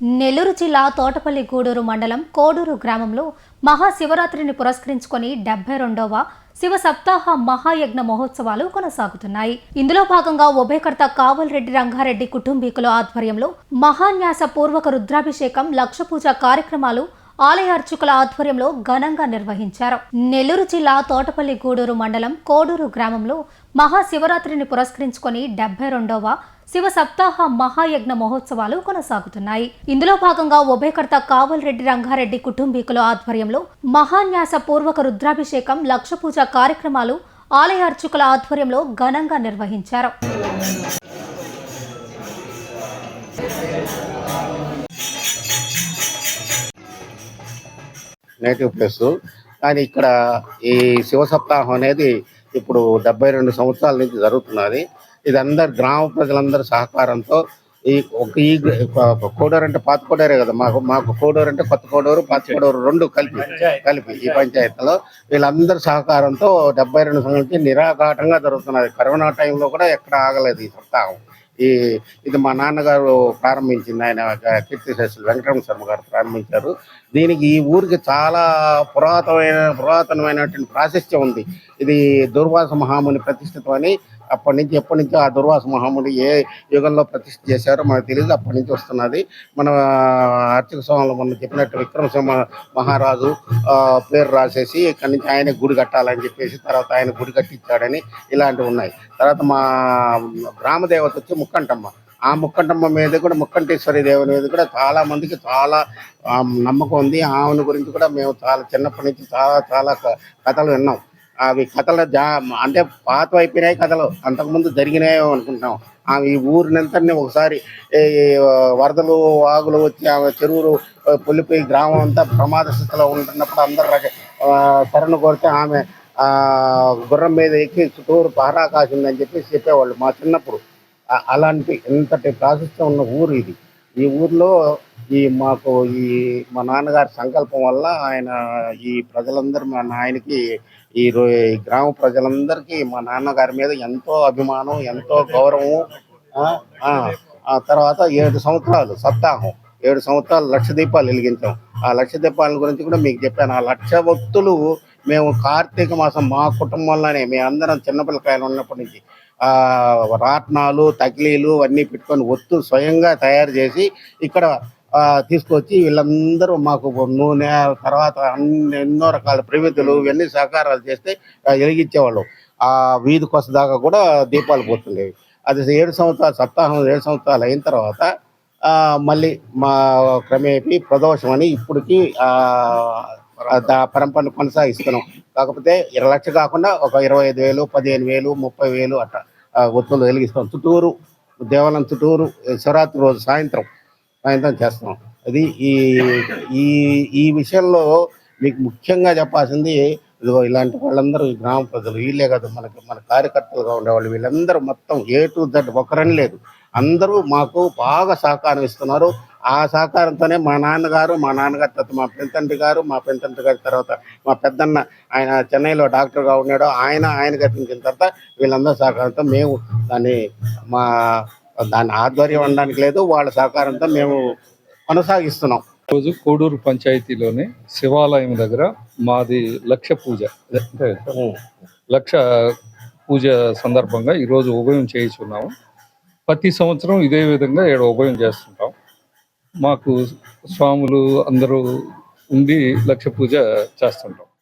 నెల్లూరు జిల్లా తోటపల్లి గూడూరు మండలం కోడూరు గ్రామంలో మహాశివరాత్రిని పురస్కరించుకొని డెబ్బై రెండవ శివ సప్తాహ మహాయజ్ఞ మహోత్సవాలు కొనసాగుతున్నాయి. ఇందులో భాగంగా ఉభయకర్త కావల్రెడ్డి రంగారెడ్డి కుటుంబీకుల ఆధ్వర్యంలో మహాన్యాస పూర్వక రుద్రాభిషేకం లక్ష పూజ కార్యక్రమాలు ఆలయ అర్చకుల ఆధ్వర్యంలో ఘనంగా నిర్వహించారు. నెల్లూరు జిల్లా తోటపల్లి గూడూరు మండలం కోడూరు గ్రామంలో మహాశివరాత్రిని పురస్కరించుకొని డెబ్బై రెండవ శివ సప్తాహ మహాయజ్ఞ మహోత్సవాలు కొనసాగుతున్నాయి. ఇందులో భాగంగా ఉభయకర్త కావల్ రెడ్డి రంగారెడ్డి కుటుంబీకుల ఆధ్వర్యంలో మహాన్యాస పూర్వక రుద్రాభిషేకం లక్ష పూజ కార్యక్రమాలు ఆలయ అర్చకుల ఆధ్వర్యంలో ఘనంగా నిర్వహించారు. నేటివ్ ప్లేస్ కానీ ఇక్కడ ఈ శివ సప్తాహం అనేది ఇప్పుడు డెబ్బై రెండు సంవత్సరాల నుంచి జరుగుతున్నది. ఇది అందరు గ్రామ ప్రజలందరి సహకారంతో ఈ ఒక ఈ కోడూరు అంటే పాత కోడూరే కదా మాకు మాకు కోడూరు అంటే కొత్త కోడూరు పాత కోడూరు రెండు కలిపి కలిపి ఈ పంచాయతీలో వీళ్ళందరి సహకారంతో డెబ్బై రెండు సంవత్సరాల నుంచి నిరాఘాటంగా జరుగుతున్నది. కరోనా టైంలో కూడా ఎక్కడ ఆగలేదు ఈ సప్తాహం. ఈ ఇది మా నాన్నగారు ప్రారంభించింది ఆయన కీర్తిశేషులు వెంకటరమణ శర్మ గారు ప్రారంభించారు. దీనికి ఈ ఊరికి చాలా పురాతనమైన పురాతనమైనటువంటి ప్రాశస్త్యం ఉంది. ఇది దుర్వాస మహాముని ప్రతిష్ఠితం అని అప్పటి నుంచి ఎప్పటి నుంచో ఆ దుర్వాస మహాముని ఏ యుగంలో ప్రతిష్ఠ చేశారో మనకు తెలియదు అప్పటి నుంచి వస్తున్నది. మన అర్చక స్వాములు మొన్న చెప్పినట్టు విక్రమసింహ మహారాజు పేరు రాసేసి ఇక్కడి నుంచి ఆయన గుడి కట్టాలని చెప్పేసి తర్వాత ఆయన గుడి కట్టించాడని ఇలాంటివి ఉన్నాయి. తర్వాత మా గ్రామదేవత వచ్చి ముక్కంటమ్మ. ఆ ముక్కంటమ్మ మీద కూడా ముక్కంటేశ్వరి దేవుని మీద కూడా చాలా మందికి చాలా నమ్మకం ఉంది. ఆమెను గురించి కూడా మేము చాలా చిన్నప్పటి నుంచి చాలా చాలా క- కథలు విన్నాం. అవి కథలు జా అంటే పాత అయిపోయినాయి కథలు. అంతకుముందు జరిగినాయో అనుకుంటున్నాం. ఆమె ఈ ఊరినంతని ఒకసారి వరదలు వాగులు వచ్చి ఆమె చెరువులు ఆ, పొల్లిపోయి గ్రామం అంతా ప్రమాద స్థితిలో ఉంటున్నప్పుడు అందరు రక- శరణు కొడితే ఆమె గుర్రం మీద ఎక్కి చుట్టూరు పహరా కాసిందని చెప్పేసి చెప్పేవాళ్ళు మా చిన్నప్పుడు. అలాంటి ఇంతటి ప్రాశస్త్యం ఉన్న ఊరు ఇది. ఈ ఊర్లో ఈ మాకు ఈ మా నాన్నగారి సంకల్పం వల్ల ఆయన ఈ ప్రజలందరూ మా నాయనకి ఈ రో- ఈ గ్రామ ప్రజలందరికీ మా నాన్నగారి మీద ఎంతో అభిమానం ఎంతో గౌరవం ఆ, తర్వాత ఏడు సంవత్సరాలు సప్తాహం ఏడు సంవత్సరాలు లక్ష దీపాలు వెలిగించాం. ఆ లక్ష దీపాల గురించి కూడా మీకు చెప్పాను. ఆ లక్ష భక్తులు మేము కార్తీక మాసం మా కుటుంబంలోనే మేము అందరం చిన్నపిల్లకాయలు ఉన్నప్పటి నుంచి రాట్నాలు తకిలీలు అన్నీ పెట్టుకొని ఒత్తు స్వయంగా తయారు చేసి ఇక్కడ తీసుకొచ్చి వీళ్ళందరూ మాకు నూనె తర్వాత అన్ని ఎన్నో రకాల ప్రమితులు ఇవన్నీ సహకారాలు చేస్తే వెలిగించేవాళ్ళు ఆ వీధి కొస దాకా కూడా దీపాలు పోతుండేవి. అది ఏడు సంవత్సరాలు సప్తాహం ఏడు సంవత్సరాలు అయిన తర్వాత మళ్ళీ మా క్రమేపీ ప్రదోషం అని ఇప్పటికి పరంపరను కొనసాగిస్తున్నాం. కాకపోతే ఇరవై లక్షలు కాకుండా ఒక ఇరవై ఐదు వేలు పదిహేను వేలు ముప్పై వేలు అట్లా ఒత్తులు వెలిగిస్తాం. చుట్టూరు దేవాలయం చుట్టూరు శివరాత్రి రోజు సాయంత్రం సాయంత్రం చేస్తాం అది ఈ ఈ ఈ విషయంలో మీకు ముఖ్యంగా చెప్పాల్సింది ఇదిగో ఇలాంటి వాళ్ళందరూ ఈ గ్రామ ప్రజలు వీళ్ళే కాదు మనకి మన కార్యకర్తలుగా ఉండేవాళ్ళు వీళ్ళందరూ మొత్తం ఏ టు జెడ్ ఒకరని లేదు. అందరూ మాకు బాగా సహకారం ఇస్తున్నారు. ఆ సహకారంతోనే మా నాన్నగారు మా నాన్నగారి తర్వాత మా పెంతండ్రి గారు మా పెంతండ్రి గారి తర్వాత మా పెద్దన్న ఆయన చెన్నైలో డాక్టర్గా ఉన్నాడు. ఆయన ఆయన గతించిన తర్వాత వీళ్ళందరూ సహకారంతో మేము దాన్ని మా దాన్ని ఆధ్వర్యం అనడానికి లేదు వాళ్ళ సహకారంతో మేము కొనసాగిస్తున్నాం. రోజు కోడూరు పంచాయతీలోని శివాలయం దగ్గర మాది లక్ష పూజ. లక్ష పూజ సందర్భంగా ఈరోజు ఉభయం చేయించున్నాము. ప్రతి సంవత్సరం ఇదే విధంగా ఇక్కడ ఉభయం చేస్తుంటాం. మాకు స్వాములు అందరూ ఉండి లక్ష పూజ చేస్తుంటాం.